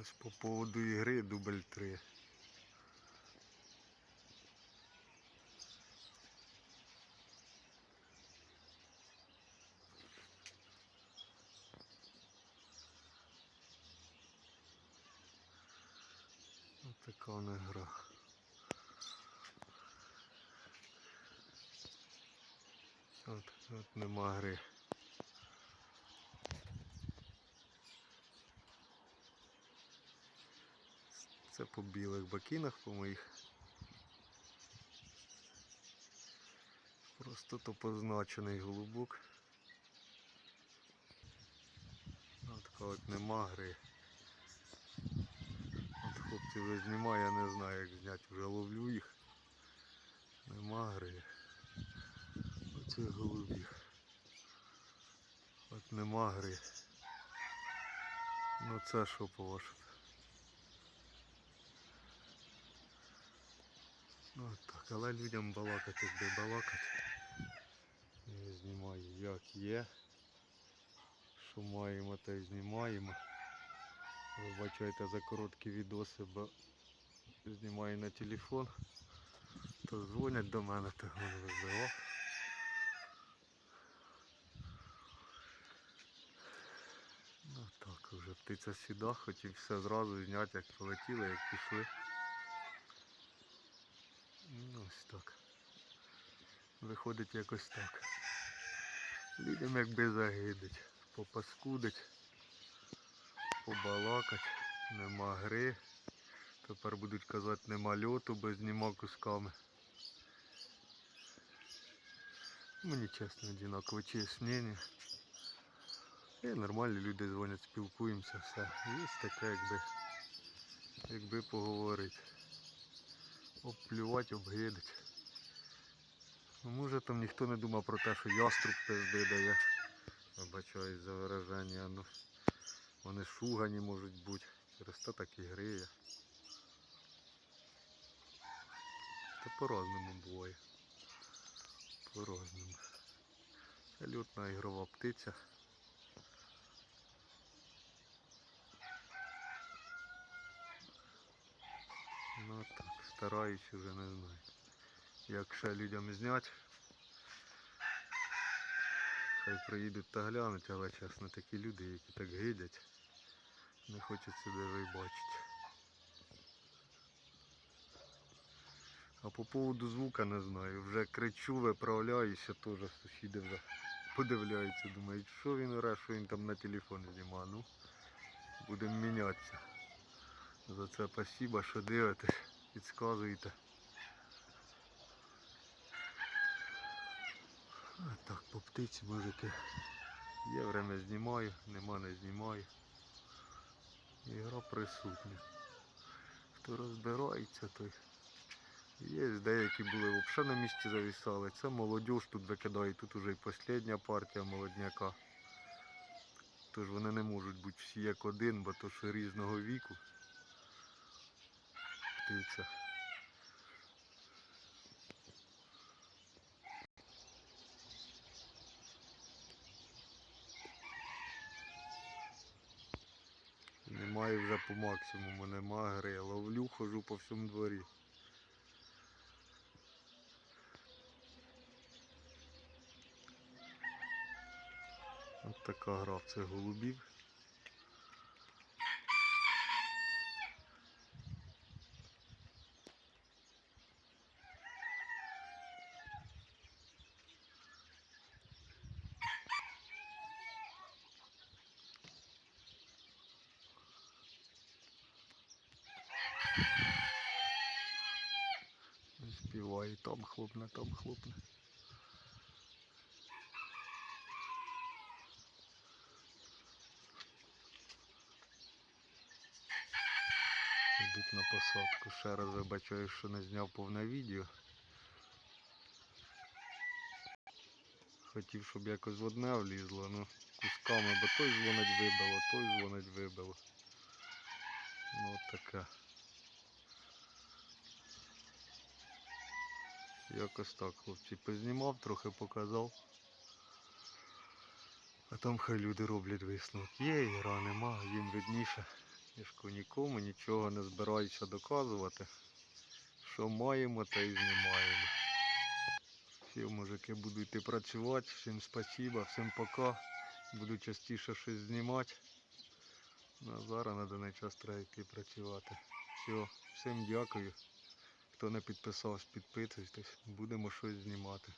Ось по поводу ігри дубль 3. Ось така вона гра. От, от нема гри. Це по білих бакінах, по моїх. Просто то позначений голубок. Така от нема гри. От хлопці вже знімає, я не знаю як зняти, вже ловлю їх. Нема гри. Оцих голубів. От нема гри. Ну це що по-вашому? Ну так, але людям балакати, якби балакати. Я знімаю як є. Що маємо, те й знімаємо. Вибачайте за короткі відоси, бо знімаю на телефон. То дзвонять до мене, то він визивав. Ну так, вже птиця сюди, хотів все зразу зняти, як полетіли, як пішли. Ось так. Виходить якось так. Людям якби загидить, попаскудить, побалакать, нема гри. Тепер будуть казати нема льоту, бо зніма кусками. Мені чесно одинаково чиєсь. І нормальні люди дзвонять, спілкуємося, все. Є таке, якби, якби поговорити. Обплювати, обгидить. Ну, може там ніхто не думав про те, що яструб пизди дає. Вибачаюсь за вираження. Ну, вони шугані можуть бути. Через те так і гриє. Та по-разному буває. По-разному. Це льотна ігрова птиця. Ну так, стараюсь уже не знаю. Як ще людям зняти. Хай приїдуть та глянуть, але чесно такі люди, які так гидять, не хочеться даже і бачити. А по поводу звука не знаю. Вже кричу, виправляюся, теж сусіди вже подивляються, думають, що він оре, що він там на телефон знімає. Ну, будемо мінятися. За це спасибо, що дивитесь, підказуєте. А так, по птиці, мужики. Є время знімаю, нема не знімаю. Ігра присутня. Хто розбирається, той. Є деякі були взагалі на місці завісали. Це молодіж тут викидає, тут уже і остання партія молодняка. Тож вони не можуть бути всі як один, бо то що різного віку. Птиця. Немає вже по максимуму, нема гри. Ловлю, хожу по всьому дворі. От така гра в цих голубів. Співає, там хлопне, там хлопне. Йдуть на посадку. Ще раз вибачаю, що не зняв повне відео. Хотів, щоб якось в одне влізло, ну кусками, бо той дзвонить вибило, той дзвонить вибило. Ну от таке. Якось так, хлопці, познімав, трохи показав. А там хай люди роблять висновок. Є ігра, нема, їм видніше. Я ж нікому нічого не збираюся доказувати. Що маємо, то і знімаємо. Всі мужики буду йти працювати. Всім спасіба, всім пока. Буду частіше щось знімати. Ну, а зараз на даний час треба йти працювати. Все, всім дякую. Хто не підписався, підписуйтесь, будемо щось знімати.